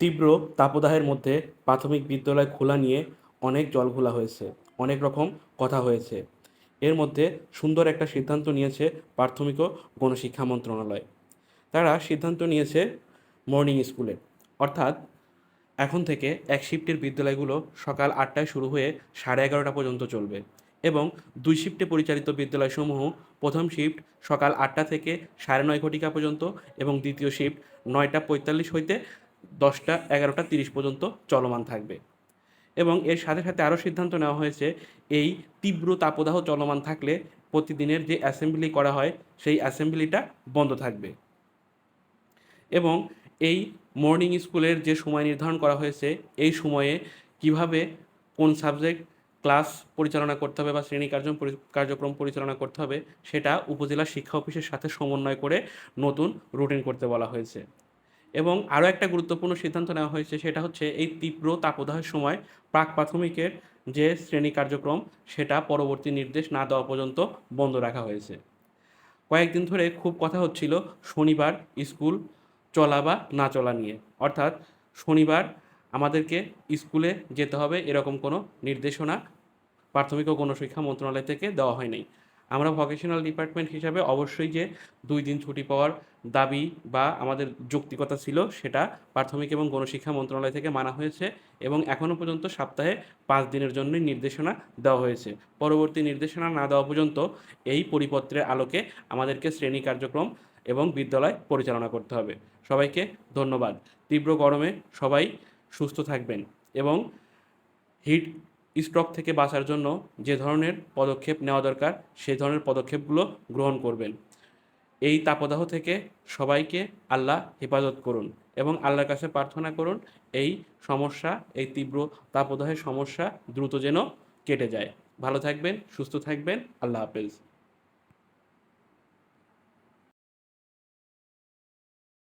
তীব্র তাপদাহের মধ্যে প্রাথমিক বিদ্যালয় খোলা নিয়ে অনেক জলঘোলা হয়েছে, অনেক রকম কথা হয়েছে। এর মধ্যে সুন্দর একটা সিদ্ধান্ত নিয়েছে প্রাথমিক ও গণশিক্ষা মন্ত্রণালয়। তারা সিদ্ধান্ত নিয়েছে মর্নিং স্কুলে। অর্থাৎ এখন থেকে এক শিফটের বিদ্যালয়গুলো সকাল আটটায় শুরু হয়ে সাড়ে এগারোটা পর্যন্ত চলবে এবং দুই শিফটে পরিচালিত বিদ্যালয়সমূহ প্রথম শিফট সকাল আটটা থেকে সাড়ে নয় ঘটিকা পর্যন্ত এবং দ্বিতীয় শিফট নয়টা পঁয়তাল্লিশ হইতে দশটা, এগারোটা, তিরিশ পর্যন্ত চলমান থাকবে। এবং এর সাথে সাথে আরও সিদ্ধান্ত নেওয়া হয়েছে, এই তীব্র তাপদাহ চলমান থাকলে প্রতিদিনের যে অ্যাসেম্বলি করা হয়, সেই অ্যাসেম্বলিটা বন্ধ থাকবে। এবং এই মর্নিং স্কুলের যে সময় নির্ধারণ করা হয়েছে, এই সময়ে কীভাবে কোন সাবজেক্ট ক্লাস পরিচালনা করতে হবে বা শ্রেণি কার্য কার্যক্রম পরিচালনা করতে হবে, সেটা উপজেলা শিক্ষা অফিসের সাথে সমন্বয় করে নতুন রুটিন করতে বলা হয়েছে। এবং আরও একটা গুরুত্বপূর্ণ সিদ্ধান্ত নেওয়া হয়েছে, সেটা হচ্ছে এই তীব্র তাপদাহের সময় প্রাক প্রাথমিকের যে শ্রেণি কার্যক্রম, সেটা পরবর্তী নির্দেশ না দেওয়া পর্যন্ত বন্ধ রাখা হয়েছে। কয়েকদিন ধরে খুব কথা হচ্ছিল শনিবার স্কুল চলা বা না চলা নিয়ে। অর্থাৎ শনিবার আমাদেরকে স্কুলে যেতে হবে, এরকম কোনো নির্দেশনা প্রাথমিক ও গণশিক্ষা মন্ত্রণালয় থেকে দেওয়া হয়নি। আমরা ভকেশনাল ডিপার্টমেন্ট হিসাবে অবশ্যই যে দুই দিন ছুটি পাওয়ার দাবি বা আমাদের যৌক্তিকতা ছিল সেটা প্রাথমিক এবং গণশিক্ষা মন্ত্রণালয় থেকে মানা হয়েছে এবং এখনও পর্যন্ত সপ্তাহে পাঁচ দিনের জন্যই নির্দেশনা দেওয়া হয়েছে। পরবর্তী নির্দেশনা না দেওয়া পর্যন্ত এই পরিপত্রের আলোকে আমাদেরকে শ্রেণি কার্যক্রম এবং বিদ্যালয় পরিচালনা করতে হবে। সবাইকে ধন্যবাদ। তীব্র গরমে সবাই সুস্থ থাকবেন এবং হিট স্ট্রোক থেকে বাঁচার জন্য যে ধরনের পদক্ষেপ নেওয়া দরকার, সেই ধরনের পদক্ষেপগুলো গ্রহণ করবেন। এই তাপদাহ থেকে সবাইকে আল্লাহ হেফাজত করুন এবং আল্লাহর কাছে প্রার্থনা করুন, এই সমস্যা, এই তীব্র তাপদাহের সমস্যা দ্রুত যেন কেটে যায়। ভালো থাকবেন, সুস্থ থাকবেন, আল্লাহ হাফেজ।